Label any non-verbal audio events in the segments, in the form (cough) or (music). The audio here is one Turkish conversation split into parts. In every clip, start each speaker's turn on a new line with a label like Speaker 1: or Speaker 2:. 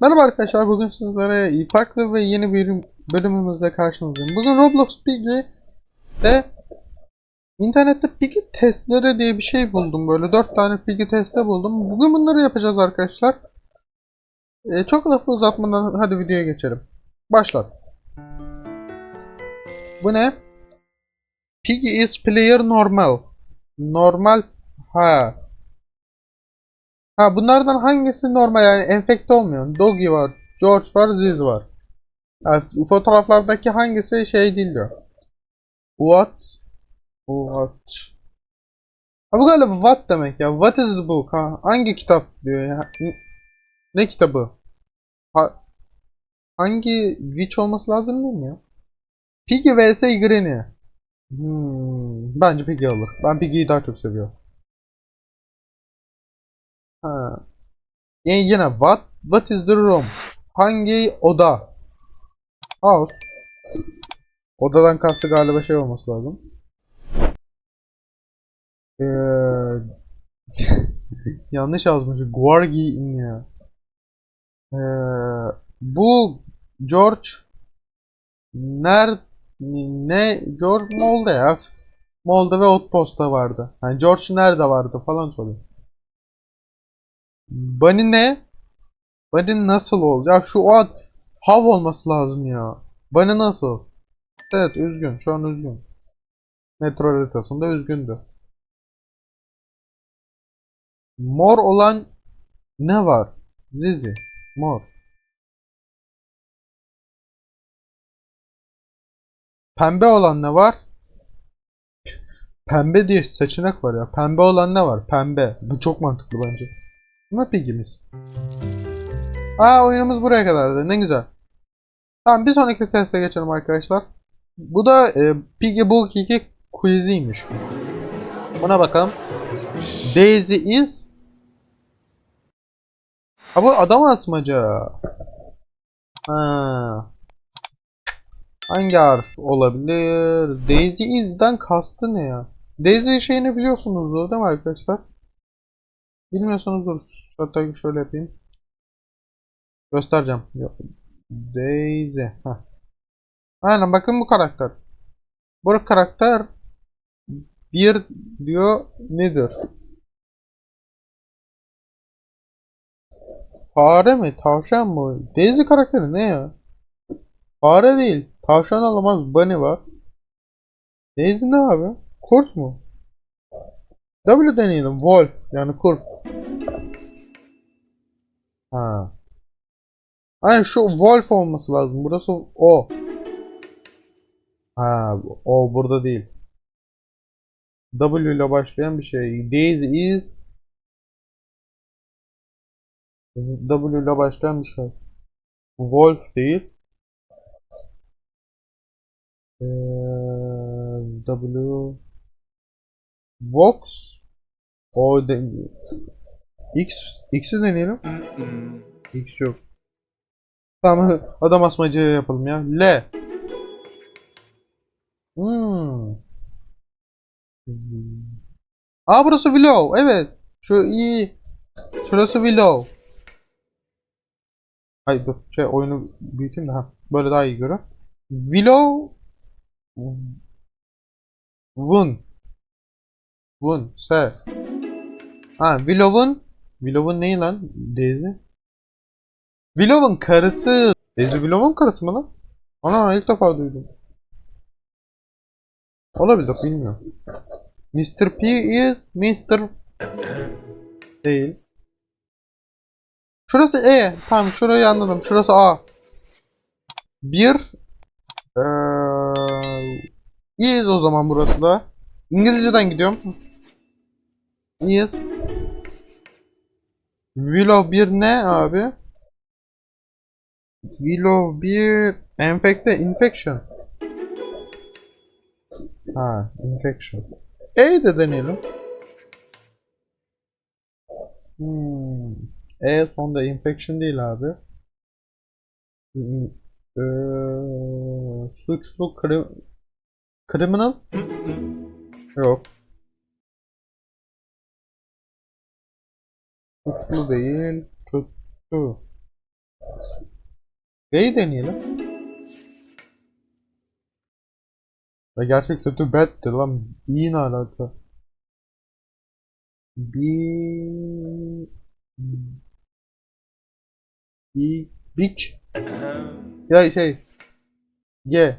Speaker 1: Merhaba arkadaşlar bugün sizlere farklı ve yeni bir bölümümüzde karşınızdayım. Bugün Roblox Piggy ve internette Piggy testleri diye bir şey buldum böyle 4 tane Piggy testi buldum. Bugün bunları yapacağız arkadaşlar. Ee, çok lafı uzatmadan hadi videoya geçelim. Başlat. Bu ne? Piggy is player normal. Normal ha. Ha bunlardan hangisi normal yani enfekte olmuyor? Doggy var, George var, Ziz var. Yani fotoğraflardaki hangisi şey değil diyor. What? What? Ha bu galiba what demek ya. What is the book? Ha, hangi kitap diyor ya. Ne, kitabı? Ha, hangi witch olması lazım değil mi ya? Piggy vs Granny. Hmm, bence Piggy olur. Ben Piggy'yi daha çok seviyorum. Ha. Yine, yine what? What is the room? Hangi oda? House. Odadan kastı galiba şey olması lazım. Ee, (laughs) yanlış yazmış. Guargi ya. Ee, bu George ner ne George Molde ya. Molde ve Outpost'ta vardı. Yani George nerede vardı falan soruyor. Bunny ne? Bunny nasıl olacak? Şu ad hav olması lazım ya. Bunny nasıl? Evet üzgün. Şu an üzgün. Metro haritasında üzgündü. Mor olan ne var? Zizi. Mor. Pembe olan ne var? Pembe diye seçenek var ya. Pembe olan ne var? Pembe. Bu çok mantıklı bence. Ne pigimiz? Aa oyunumuz buraya kadardı. Ne güzel. Tamam bir sonraki teste geçelim arkadaşlar. Bu da e, Piggy Book 2 quiziymiş. Buna bakalım. Daisy is Ha bu adam asmaca. Ha. Hangi harf olabilir? Daisy is'den kastı ne ya? Daisy şeyini biliyorsunuzdur değil mi arkadaşlar? Bilmiyorsanız dur. Hatta şöyle yapayım. Göstereceğim. Daisy. Heh. Aynen bakın bu karakter. Bu karakter bir diyor nedir? Fare mi? Tavşan mı? Daisy karakteri ne ya? Fare değil. Tavşan olamaz. Bunny var. Daisy ne abi? Kurt mu? W deneyelim. Wolf. Yani kurt. Ha. Aynen şu Wolf olması lazım. Burası o. Ha, o burada değil. W ile başlayan bir şey. Daisy is W ile başlayan bir şey. Wolf değil. Ee, W Vox O de X X'i deneyelim. X yok. Tamam adam asmacı yapalım ya. L. Hmm. Aa burası Willow. Evet. Şu iyi. Şurası Willow. Hayır dur. Şey oyunu büyüteyim de ha. Böyle daha iyi görün. Willow Wun Wun Se Ha Willow'un Willow'un neyi lan? Daisy Willow'un karısı Daisy Willow'un karısı mı lan? Ana ilk defa duydum. Olabilir bilmiyorum. Mr. P is Mr. Değil. Şurası E. Tamam şurayı anladım. Şurası A. Bir ee, iyiyiz o zaman burası da. İngilizceden gidiyorum. İyiyiz. Willow bir ne abi? Willow bir enfekte infection. Ha, infection. E de deneyelim. Hmm. E sonda infection değil abi. Ee, suçlu kri criminal? Yok. Suçlu değil. Kötü. B'yi deneyelim. Ya gerçek kötü bad'tir lan. İyi ne alaka? B... B... Big... Ya şey... G...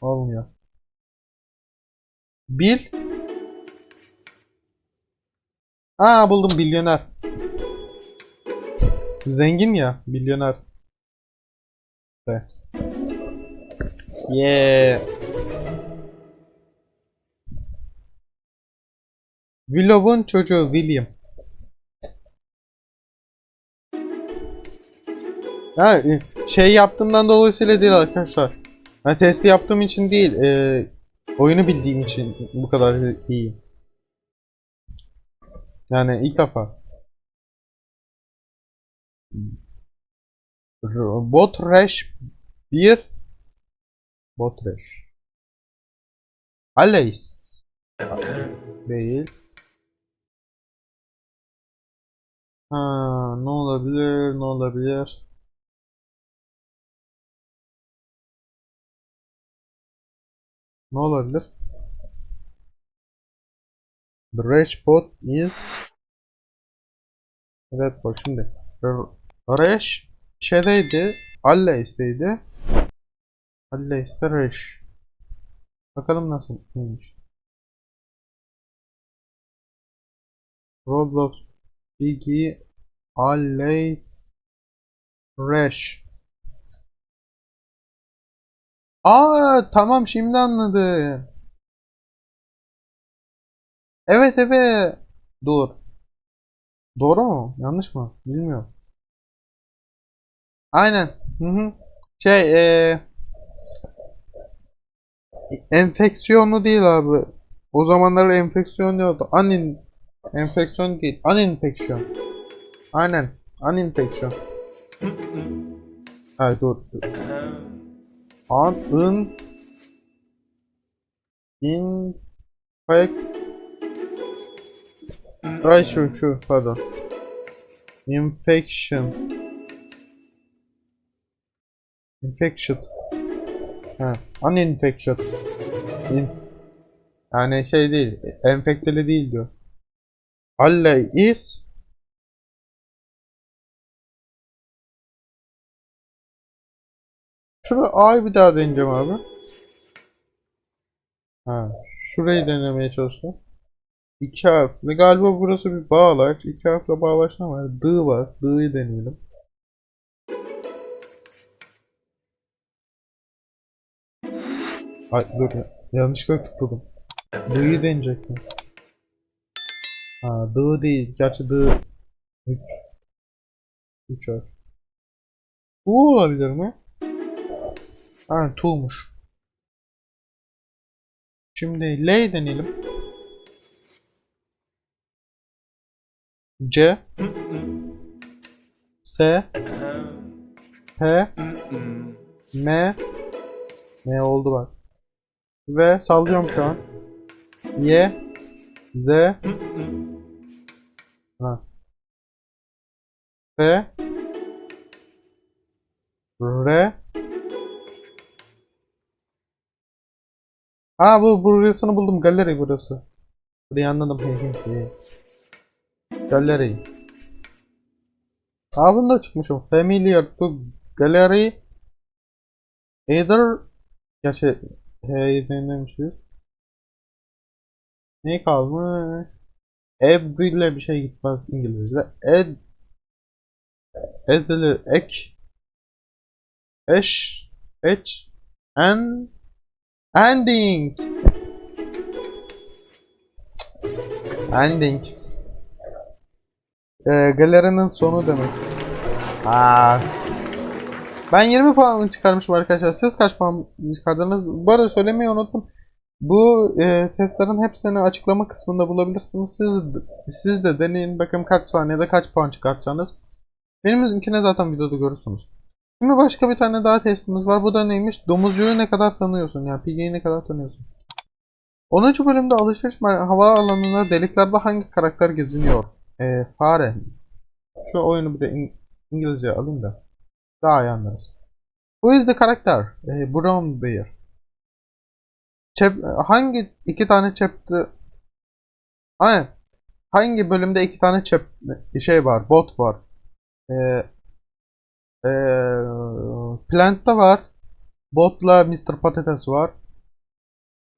Speaker 1: Olmuyor. Bil... Aa buldum milyoner. Zengin ya, milyoner. De. Yeah. Willow'un çocuğu William. Ha, e, şey yaptığımdan dolayısıyla değil arkadaşlar. Ben testi yaptığım için değil, e, oyunu bildiğim için bu kadar iyi. Yani ilk defa. Bot Rash 1 Bot Rash Alice Değil. Ha, ne olabilir? Ne olabilir? Ne olabilir? The Rash bot is Evet bak şimdi. R- Rash şeydeydi. Allace'deydi. Allace'de Rash. Bakalım nasıl neymiş. Roblox Biggie Allace Rash. Aa tamam şimdi anladım. Evet evet. Dur. Doğru mu? Yanlış mı? Bilmiyorum. Aynen. Hı hı. Şey eee enfeksiyonlu değil abi. O zamanlar enfeksiyon diyordu. Anin enfeksiyon değil. Aninfeksiyon. Aynen. Aninfeksiyon. Hayır dur. An ın infek Ay şu şu pardon. Infection. Infection. Ha, uninfection. In yani şey değil, enfekteli değil diyor. Allah is Şurada A'yı bir daha deneyeceğim abi. Ha, şurayı denemeye çalışıyorum. İki harfli. Galiba burası bir bağlaç. İki harfle bağlaçlama var. D var. D'yi deneyelim. Ay dur. Yanlışlıkla tıkladım. D'yi deneyecektim. Ha D değil. Gerçi D 3 3 harf. Bu olabilir mi? Ha Tu'muş. Şimdi L deneyelim. C S P M Ne oldu bak. Ve sallıyorum şu an. Y Z ha. F R Aa bu burasını buldum. Galeri burası. Burayı anladım. Galeri. Aa bunda çıkmışım. Familiar to gallery. Either Gerçi H'yi denemişiz. Ne kalmış? Every ile bir şey gitmez İngilizce. Ed Edili ek Eş Eç and Ending Ending ee, galerinin sonu demek. Aa. Ben 20 puan çıkarmışım arkadaşlar. Siz kaç puan çıkardınız? Bu arada söylemeyi unuttum. Bu e, testlerin hepsini açıklama kısmında bulabilirsiniz. Siz, siz de deneyin. Bakın kaç saniyede kaç puan çıkartacağınız. Beniminkine zaten videoda görürsünüz. Şimdi başka bir tane daha testimiz var. Bu da neymiş? Domuzcuyu ne kadar tanıyorsun? Yani Piggy'yi ne kadar tanıyorsun? 10. bölümde alışveriş havaalanında deliklerde hangi karakter geziniyor? Ee, fare. Şu oyunu bir de İng- İngilizce alayım da. Daha iyi anlarız. Who is the character? Eh, Brown Bear. Chap- hangi iki tane chapter Aynen. Hangi bölümde iki tane chap şey var, bot var. Ee, ee, Plant'ta var. Bot'la Mr. Patates var.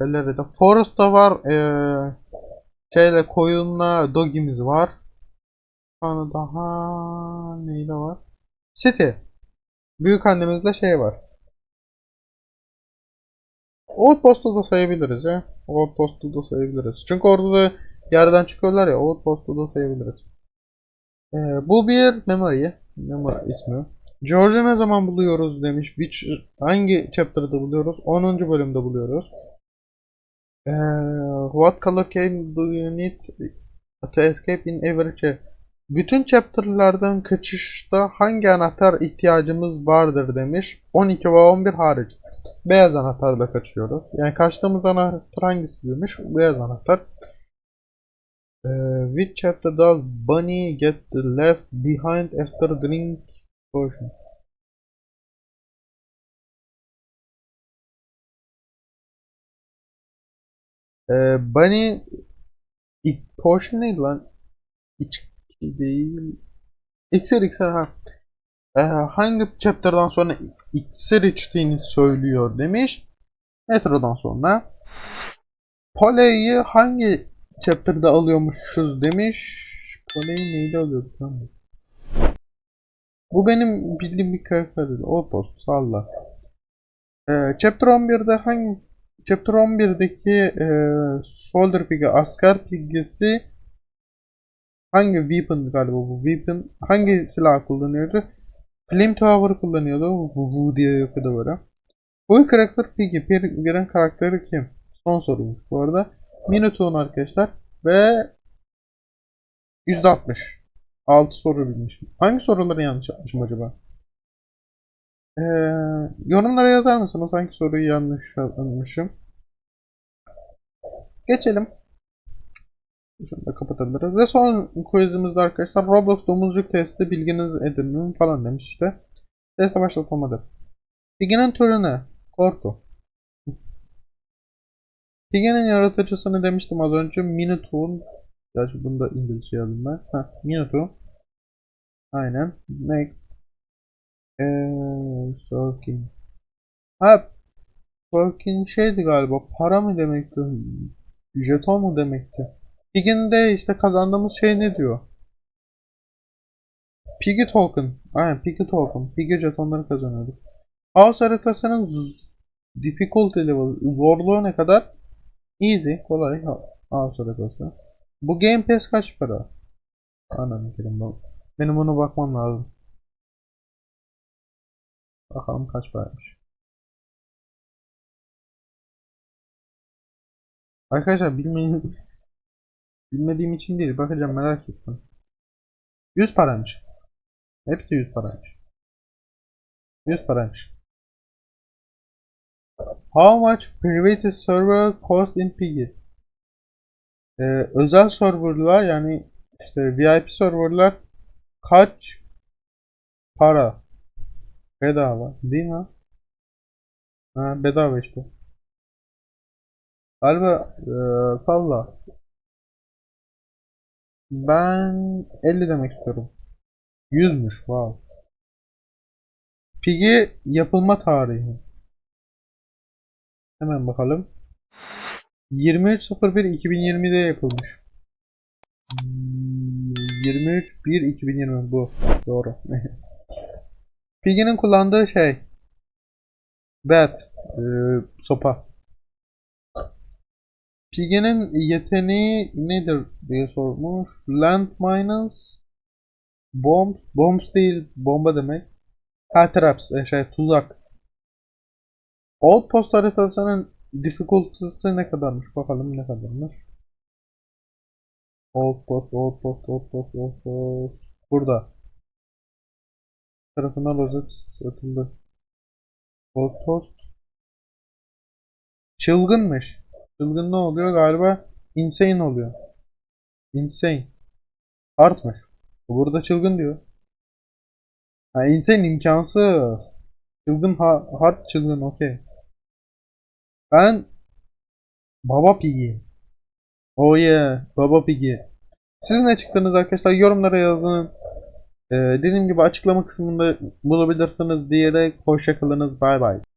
Speaker 1: Elleri de. Forest'ta var. Ee, şeyle koyunla Doggy'miz var. Sonra daha neyle var? City. Büyük annemizle şey var. Outpost'u da sayabiliriz ya. Outpost'u da sayabiliriz. Çünkü orada da yerden çıkıyorlar ya. Outpost'u da sayabiliriz. Ee, bu bir memory. Memory ismi. George'u ne zaman buluyoruz demiş. Which, hangi chapter'da buluyoruz? 10. bölümde buluyoruz. Ee, what color cane do you need to escape in every? Bütün chapter'lardan kaçışta hangi anahtar ihtiyacımız vardır demiş. 12 ve 11 hariç. Beyaz anahtarla kaçıyoruz. Yani kaçtığımız anahtar hangisi demiş? Beyaz anahtar. Ee, which chapter does Bunny get left behind after drink potion? Ee, Bunny Potion neydi lan? İçki değil. İksir iksir ha. Ee, hangi chapter'dan sonra iksir içtiğini söylüyor demiş. Metrodan sonra. Polly'yi hangi chapter'da alıyormuşuz demiş. Polly'yi neyde alıyorduk lan? Bu benim bildiğim bir karakter. O post salla. Ee, chapter 11'de hangi Chapter 11'deki e, Soldier Pig'i, asker pigisi hangi weapon galiba bu weapon hangi silah kullanıyordu? Flamethrower kullanıyordu. Bu diye yapıyordu böyle. Bu karakter. Bir, giren karakteri kim? Son soruymuş bu arada. Minotaur'un arkadaşlar. Ve %60. 6 soru bilmişim. Hangi soruları yanlış yapmışım acaba? Ee, yorumlara yazar mısınız hangi soruyu yanlış yapmışım? Geçelim. Şunu da kapatabiliriz. Ve son quizimizde arkadaşlar Roblox domuzcuk testi bilginiz edinin falan demiş işte. Teste başlatılmadı. Piggy'nin türü ne? Korku. Piggy'nin yaratıcısını demiştim az önce. Minotaur. Gerçi bunu da İngilizce yazdım ben. Heh, Minotaur. Aynen. Next. Eee, Sorkin. Ha, Sorkin şeydi galiba. Para mı demekti? Jeton mu demekti? Pig'in işte kazandığımız şey ne diyor? Piggy Token. Aynen Piggy Token. Piggy jetonları kazanıyorduk. House haritasının difficulty level, zorluğu ne kadar? Easy, kolay. House haritası. Bu Game Pass kaç para? Bu. Benim ona bakmam lazım. Bakalım kaç paraymış. Arkadaşlar bilmeyin bilmediğim için değil bakacağım merak ettim. 100 paraymış. Hepsi 100 paraymış. 100 paraymış. How much private server cost in Piggy? Ee, özel serverlar yani işte VIP serverlar kaç para? Bedava değil mi? Ha, bedava işte. Galiba eee, salla. Ben 50 demek istiyorum. 100'müş wow. Piggy yapılma tarihi. Hemen bakalım. 23.01.2020'de yapılmış. Hmm, 23.1.2020 bu. Doğru. (laughs) Piggy'nin kullandığı şey. Bat. eee, sopa. Piggy'nin yeteneği nedir diye sormuş. Landmines. Bombs. Bombs değil. Bomba demek. Ha traps. e, şey tuzak. Outpost haritasının difficulty'si ne kadarmış? Bakalım ne kadarmış. Outpost, outpost, outpost, outpost. Burada. Tarafından rozet atıldı. Outpost. Çılgınmış. Çılgın ne oluyor? Galiba insane oluyor. Insane. Artmış. Burada çılgın diyor. Ha, insane imkansız. Çılgın ha hard çılgın okey. Ben Baba Piggy. Oh yeah, Baba Piggy. Siz ne çıktınız arkadaşlar? Yorumlara yazın. Ee, dediğim gibi açıklama kısmında bulabilirsiniz diyerek hoşçakalınız. Bay bay.